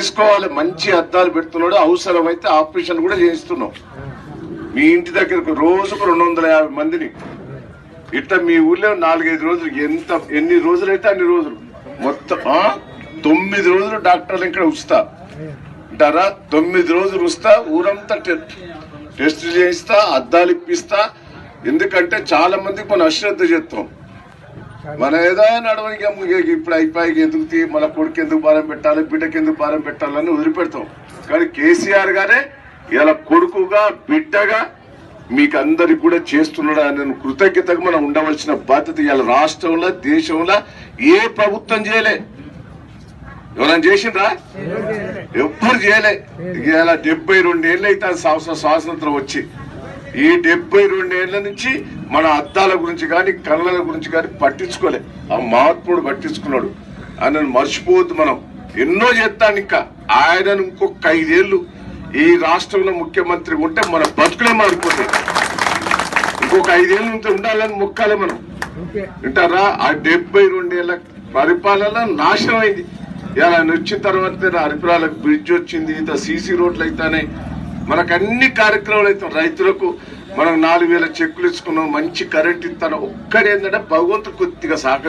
తీసుకోవాలి మంచి అద్దాలు పెడుతున్నాడు అవసరమైతే ఆపరేషన్ కూడా చేయిస్తున్నాం మీ ఇంటి దగ్గరకు రోజుకు రెండు వందల యాభై మందిని. ఇట్లా మీ ఊర్లో నాలుగైదు రోజులు ఎంత ఎన్ని రోజులు అయితే అన్ని రోజులు. మొత్తం తొమ్మిది రోజులు డాక్టర్లు ఇక్కడ ఉస్తా. అంటారా తొమ్మిది రోజులు ఉస్తా ఊరంతా టెస్ట్ చేయిస్తా అద్దాలు ఇప్పిస్తా. ఎందుకంటే చాలా మందికి మనం అశ్రద్ధ చేస్తాం మన ఏదో నడవనికి ఇప్పుడు అయిపోయి ఎందుకు మన కొడుకు ఎందుకు భారం పెట్టాలి బిడ్డకి ఎందుకు భారం పెట్టాలని వదిలిపెడతాం. కానీ కేసీఆర్ గారే ఇలా కొడుకుగా బిడ్డగా మీకు అందరికి కూడా చేస్తున్నాడు అనే కృతజ్ఞతగా మనం ఉండవలసిన బాధ్యత ఇవాళ రాష్ట్రంలో దేశంలో ఏ ప్రభుత్వం చేయలే. ఎవరైనా చేసిండ్రా? ఎవ్వరు చేయలే. ఇలా డెబ్బై రెండేళ్ళు అయితే సంవత్సరం స్వాతంత్రం వచ్చి ఈ డెబ్బై రెండేళ్ళ నుంచి మన అద్దాల గురించి కానీ కళ్ళల గురించి కానీ పట్టించుకోలే. ఆ మహాత్ముడు పట్టించుకున్నాడు. ఆయనను మర్చిపోవద్దు మనం. ఎన్నో చేస్తాను ఇంకా. ఆయనను ఇంకొక ఐదేళ్ళు ఈ రాష్ట్రంలో ముఖ్యమంత్రి ఉంటే మన బతుకులే మారిపోతాయి. ఇంకొక ఐదేళ్ళు ఉంటే ఉండాలని మొక్కాలి మనం. వింటారా? ఆ డెబ్బై రెండేళ్ళ పరిపాలన నాశనం అయింది ఇలా ఆయన వచ్చిన తర్వాత అరిపురాలకు బ్రిడ్జ్ వచ్చింది ఇంత సీసీ రోడ్లు అయితేనే మనకు అన్ని కార్యక్రమాలు అయితే రైతులకు మనం నాలుగు వేల చెక్కులు ఇచ్చుకున్నాం. మంచి కరెంట్ ఇస్తాను. ఒక్కడేంటంటే భగవంతుడు కొద్దిగా సహకరిస్తాను